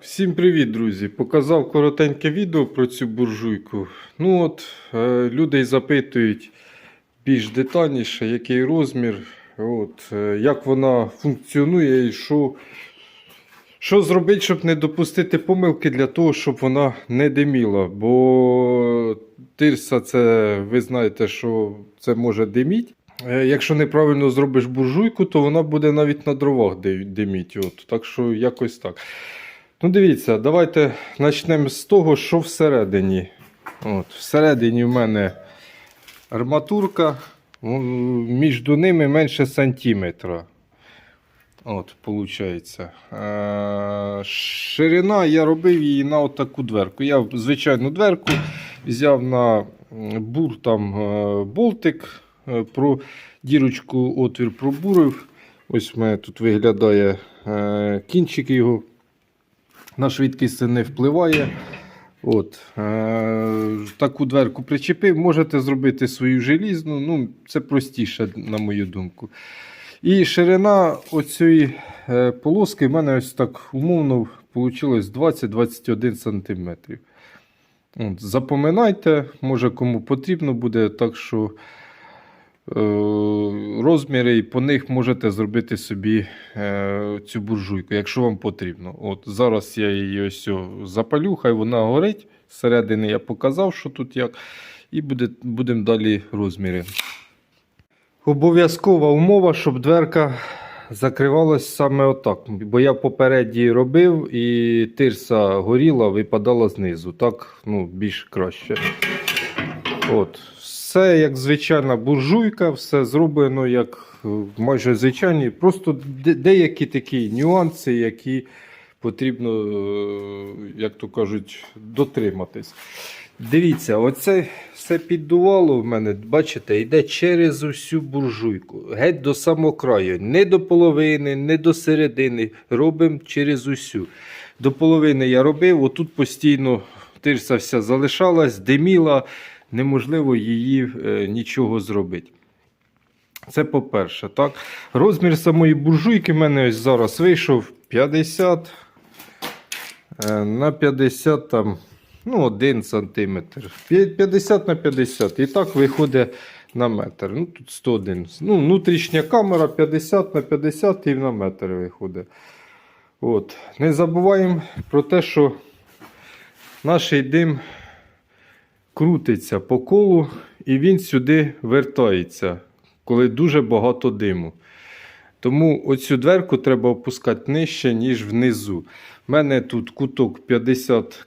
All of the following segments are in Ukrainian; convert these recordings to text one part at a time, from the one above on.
Всім привіт, друзі! Показав коротеньке відео про цю буржуйку. Ну от, е, люди запитують більш детальніше, який розмір, от, е, як вона функціонує і що, що зробити, щоб не допустити помилки для того, щоб вона не диміла. Бо тирса, це ви знаєте, що це може диміти. Е, Якщо неправильно зробиш буржуйку, то вона буде навіть на дровах ди- диміти. От. Так що якось так. Ну, дивіться, давайте почнемо з того, що всередині. От, всередині в мене арматурка, між ними менше сантиметра. От, виходить. Е, ширина я робив її на отаку дверку. Я звичайну дверку взяв на бур там е, болтик, е, про дірочку отвір пробурив. Ось в мене тут виглядає кінчик його на швидкість це не впливає. От, е, таку дверку причепив, можете зробити свою желізну, ну, це простіше, на мою думку. І ширина оцієї е, полоски в мене ось так умовно вийшло 20-21 см. От, запоминайте, може кому потрібно буде, так що розміри і по них можете зробити собі е, цю буржуйку, якщо вам потрібно. От Зараз я її ось запалю, хай вона горить. Зсередини я показав, що тут як. І буде, будемо далі розміри. Обов'язкова умова, щоб дверка закривалась саме отак. Бо я попереді робив і тирса горіла, випадала знизу. Так ну, більш краще. От. Все як звичайна буржуйка, все зроблено як е, майже звичайні. Просто деякі такі нюанси, які потрібно, е, як то кажуть, дотриматись. Дивіться, оце все піддувало в мене, бачите, йде через усю буржуйку. Геть до самого краю. Не до половини, не до середини. Робимо через усю. До половини я робив, отут постійно тирса вся залишалась, диміла, неможливо її е, нічого зробити. Це по-перше. так. Розмір самої буржуйки в мене ось зараз вийшов 50 е, на 50 там, ну, 1 сантиметр. 50 на 50. І так виходить на метр. Ну, тут 101. Ну, внутрішня камера 50 на 50 і на метр виходить. От. Не забуваємо про те, що наш дим крутиться по колу, і він сюди вертається, коли дуже багато диму. Тому оцю дверку треба опускати нижче, ніж внизу. У мене тут куток 50.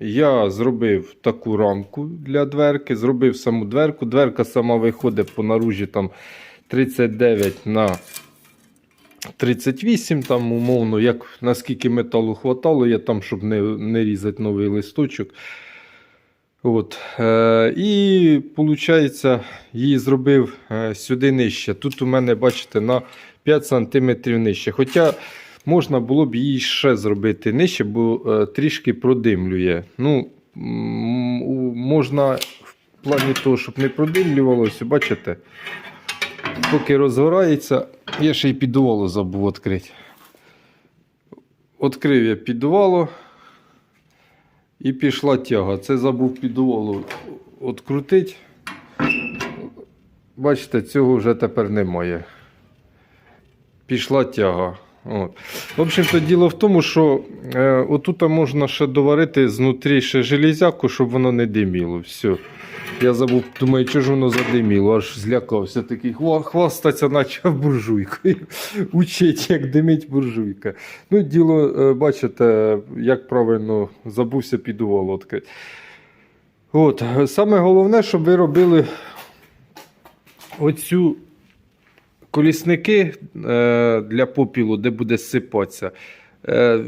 Я зробив таку рамку для дверки, зробив саму дверку. Дверка сама виходить по наружі там 39 на 38, там умовно, як наскільки металу хватало, я там, щоб не, не різати новий листочок. От. Е, і виходить, її зробив е, сюди нижче. Тут у мене, бачите, на 5 см нижче. Хоча можна було б її ще зробити нижче, бо е, трішки продимлює. Ну, можна в плані того, щоб не продимлювалося, бачите, поки розгорається, я ще й піддувало забув відкрити. Відкрив я піддувало. І пішла тяга. Це забув підволу відкрутити. Бачите, цього вже тепер немає. Пішла тяга. От. В общем-то, діло в тому, що е, отут можна ще доварити знутрі ще железяку, щоб воно не диміло. Все. Я забув, думаю, що ж воно задиміло, аж злякався такий. хва- Хвастаться почав буржуйкою. Учить, як димить буржуйка. Ну, діло, е, бачите, як правильно забувся підувало відкрити. От, саме головне, щоб ви робили оцю колісники е, для попілу, де буде сипатися, е,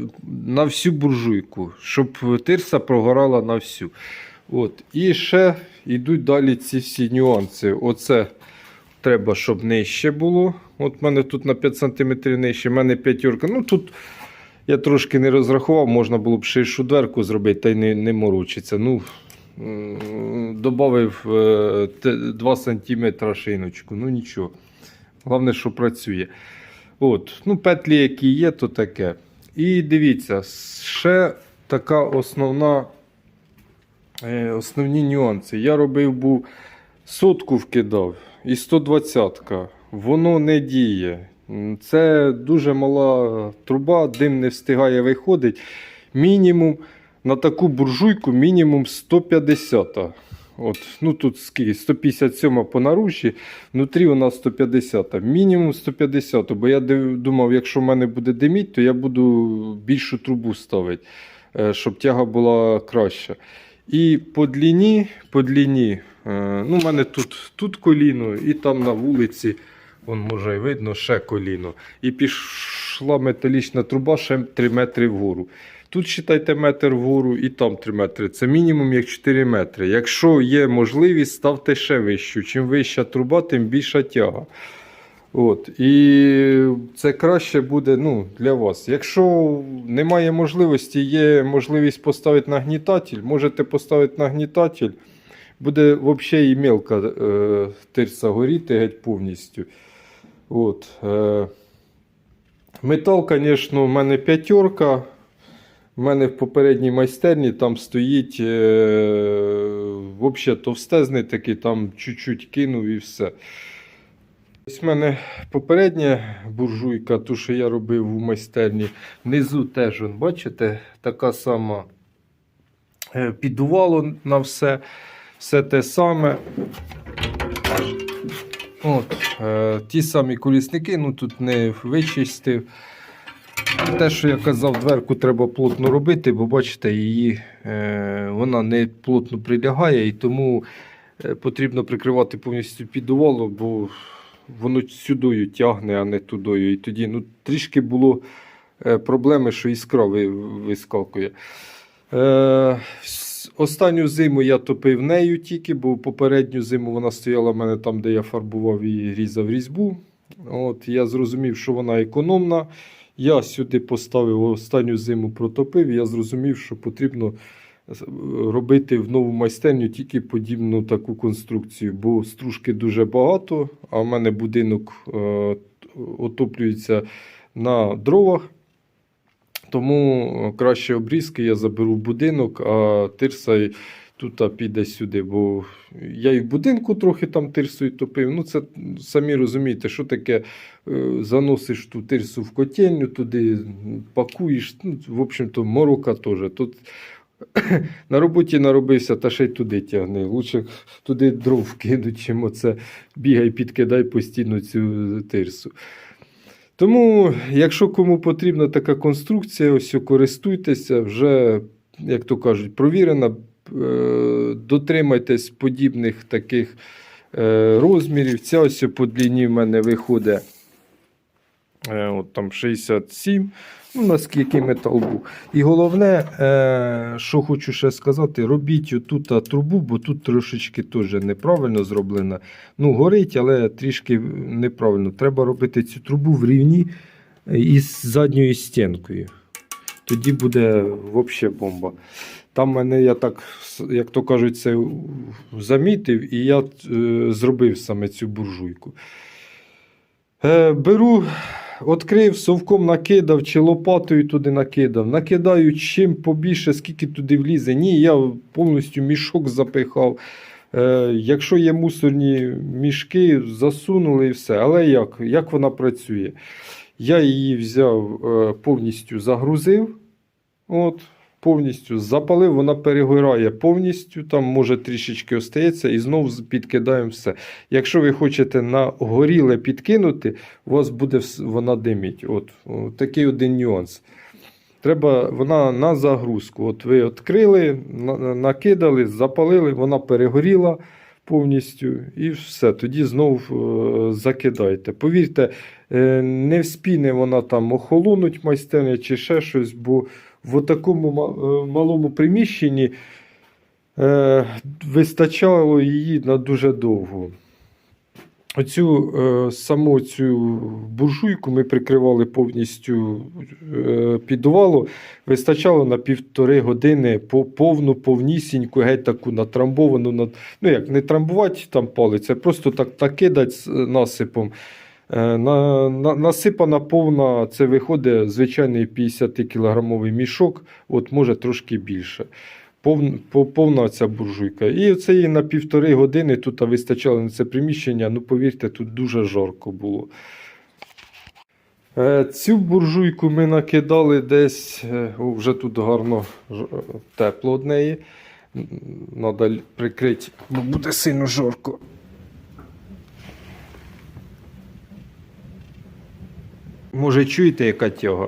на всю буржуйку, щоб тирса прогорала на всю. От. І ще йдуть далі ці всі нюанси. Оце треба, щоб нижче було. От в мене тут на 5 см нижче, в мене п'ятерка. Ну тут я трошки не розрахував, можна було б ширшу дверку зробити, та й не, не морочиться. Ну, Добавив е, 2 см шиночку. Ну нічого. Головне, що працює. От. Ну, петлі, які є, то таке. І дивіться, ще така основна, е, основні нюанси. Я робив був сотку вкидав і 120-ка. Воно не діє. Це дуже мала труба, дим не встигає виходить. Мінімум на таку буржуйку мінімум 150. От, ну тут скільки? 157 по наружі, внутрі вона 150. Мінімум 150. Бо я думав, якщо в мене буде диміть, то я буду більшу трубу ставити, е, щоб тяга була краща. І по длині, по длині, е, ну, в мене тут, тут коліно, і там на вулиці, вон може і видно, ще коліно. І пішла металічна труба ще 3 метри вгору. Тут считайте метр вгору і там 3 метри. Це мінімум як 4 метри. Якщо є можливість, ставте ще вищу. Чим вища труба, тим більша тяга. От. І це краще буде ну, для вас. Якщо немає можливості, є можливість поставити нагнітатель, можете поставити нагнітатель. Буде взагалі і мелка е, тирса горіти геть повністю. От, е, метал, звісно, в мене п'ятерка. У мене в попередній майстерні там стоїть е, взагалі товстезний такий, там чуть-чуть кинув і все. Ось в мене попередня буржуйка, ту, що я робив у майстерні. Внизу теж, бачите, така сама е, піддувало на все. Все те саме. От, е, ті самі колісники, ну тут не вичистив. Те, що я казав, дверку треба плотно робити, бо бачите, її е, вона не плотно прилягає, і тому е, потрібно прикривати повністю піддувало, бо воно сюдою тягне, а не тудою. І тоді ну, трішки було е, проблеми, що іскра ви- вискакує. Останню зиму я топив нею тільки, бо попередню зиму вона стояла в мене там, де я фарбував і різав різьбу. От, я зрозумів, що вона економна. Я сюди поставив останню зиму протопив, і я зрозумів, що потрібно робити в нову майстерню тільки подібну таку конструкцію, бо стружки дуже багато, а в мене будинок е, отоплюється на дровах. Тому краще обрізки я заберу в будинок, а тирса й тут піде сюди. Бо я і в будинку трохи там тирсою топив. Ну, це самі розумієте, що таке е, заносиш ту тирсу в котельню, туди пакуєш. Ну, в общем-то, морока теж. Тут на роботі наробився, та ще й туди тягни. Лучше туди дров кинуть, чим оце бігай, підкидай постійно цю тирсу. Тому, якщо кому потрібна така конструкція, ось користуйтеся, вже, як то кажуть, провірена. Е, Дотримайтесь подібних таких е, розмірів. Ця ось по длині в мене виходить е, от там 67, ну, наскільки метал був. І головне, що хочу ще сказати, робіть тут трубу, бо тут трошечки теж неправильно зроблена. Ну, горить, але трішки неправильно. Треба робити цю трубу в рівні із задньою стінкою. Тоді буде взагалі бомба. Там мене, я так, як то кажуть, це замітив, і я е, зробив саме цю буржуйку. Е, беру, відкрив, совком накидав чи лопатою туди накидав. Накидаю чим побільше, скільки туди влізе. Ні, я повністю мішок запихав. Е, якщо є мусорні мішки, засунули і все. Але як? Як вона працює? Я її взяв, е, повністю загрузив. От, повністю запалив, вона перегорає повністю, там може трішечки остається, і знову підкидаємо все. Якщо ви хочете на горіле підкинути, у вас буде вона диміть. От, о, такий один нюанс. Треба вона на загрузку. От ви відкрили, на- на- накидали, запалили, вона перегоріла повністю і все. Тоді знову е, закидайте. Повірте, е, не вспіне вона там охолонуть майстерня чи ще щось, бо в такому е, малому приміщенні е, вистачало її на дуже довго. Оцю е, саму цю буржуйку ми прикривали повністю підвалу. Вистачало на півтори години по повну, повнісіньку, геть таку натрамбовану. Ну як не трамбувати там палець, а просто так, так кидати насипом. Е, На, на, насипана повна, це виходить звичайний 50-кілограмовий мішок, от може трошки більше. Повн, повна ця буржуйка. І це її на півтори години тут вистачало на це приміщення. Ну, повірте, тут дуже жарко було. Е, Цю буржуйку ми накидали десь, е, о, вже тут гарно тепло од неї. Треба прикрити, бо буде сильно жарко. Може, чуєте, яка тяга?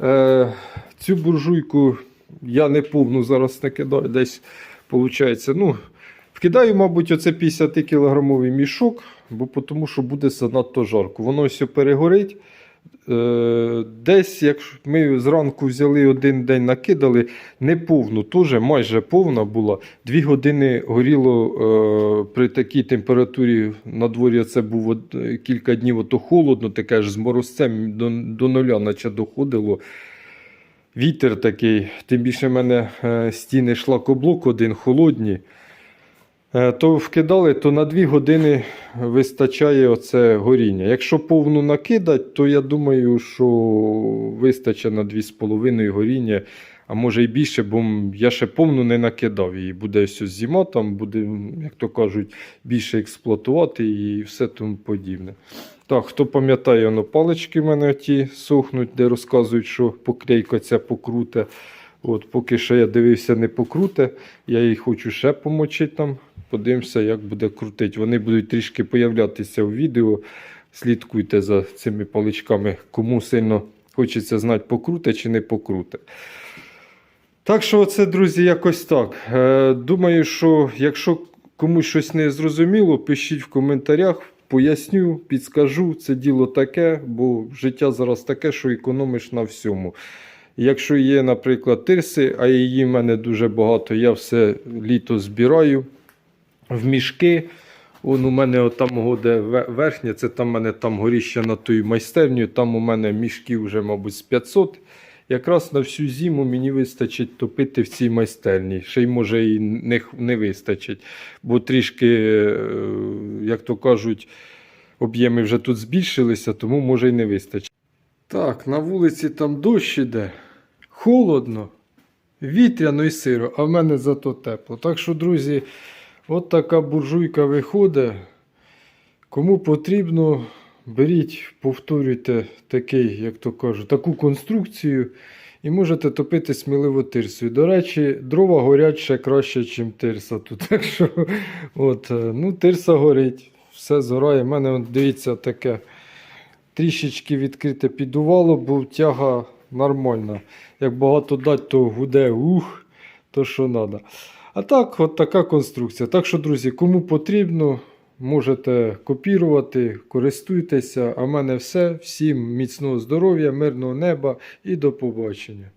Е, цю буржуйку я не повну зараз накидаю, десь виходить. Ну, вкидаю, мабуть, оце 50-кілограмовий мішок, бо тому що буде занадто жарко. Воно все перегорить. Е, десь, якщо ми зранку взяли один день, накидали, не повну, майже повна була. Дві години горіло е, при такій температурі на дворі це був от, е, кілька днів ото холодно, таке ж з морозцем до, до нуля наче доходило. Вітер такий, тим більше в мене стіни шлакоблок один холодні. Е, То вкидали, то на 2 години вистачає оце горіння. Якщо повну накидать, то я думаю, що вистачить на 2,5 горіння, а може і більше, бо я ще повну не накидав її. Буде ось зима, там буде, як то кажуть, більше експлуатувати і все тому подібне. Так, хто пам'ятає, палички в мене ті сохнуть, де розказують, що поклейка ця покруте. От, поки що я дивився, не покруте. Я її хочу ще помочити там. Подивимося, як буде крутити. Вони будуть трішки появлятися у відео. Слідкуйте за цими паличками, кому сильно хочеться знати, покруте чи не покруте. Так що, це, друзі, якось так. Е, думаю, що якщо комусь щось не зрозуміло, пишіть в коментарях, поясню, підскажу. Це діло таке, бо життя зараз таке, що економиш на всьому. Якщо є, наприклад, тирси, а її в мене дуже багато, я все літо збираю в мішки. Он у мене там де ве- верхнє, це там у мене там горіще на тою майстерню, там у мене мішків вже, мабуть, з 500. Якраз на всю зиму мені вистачить топити в цій майстерні. Ще й може і не, не вистачить. Бо трішки, е, як то кажуть, об'єми вже тут збільшилися, тому може й не вистачить. Так, на вулиці там дощ іде, холодно, вітряно і сиро, а в мене зато тепло. Так що, друзі, от така буржуйка виходить. Кому потрібно, беріть, повторюйте такий, як то кажуть, таку конструкцію і можете топити сміливо тирсою. До речі, дрова горять ще краще, ніж тирса тут. Так що, от, е, ну, тирса горить, все згорає. У мене, дивіться, таке трішечки відкрите підувало, бо тяга нормальна. Як багато дать, то гуде ух, то що треба. А так, от така конструкція. Так що, друзі, кому потрібно, можете копірувати, користуйтеся. А в мене все. Всім міцного здоров'я, мирного неба і до побачення.